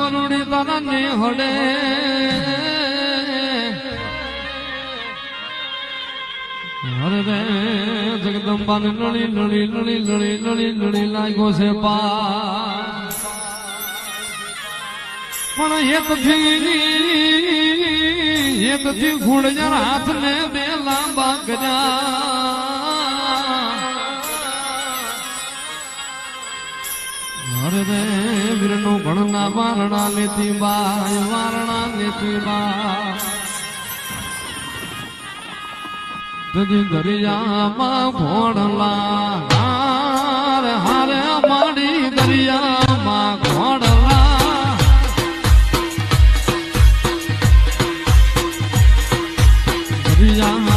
વરુડી તારા ને હડે. હરે રે જગદંબા ને લડી લડી લડી લડી લાગ્યો છે પા પણ હેતથી હેતથી ઘોડજાર હાથ ને બે લાંબા કર્યા. હરદે વીરનું ભણના વારણા લેતી બાય, વારણા લેતી બા તજી દરિયામાં ઘોડલા, હાર, હારે માડી દરિયામાં ઘોડલા. દરિયા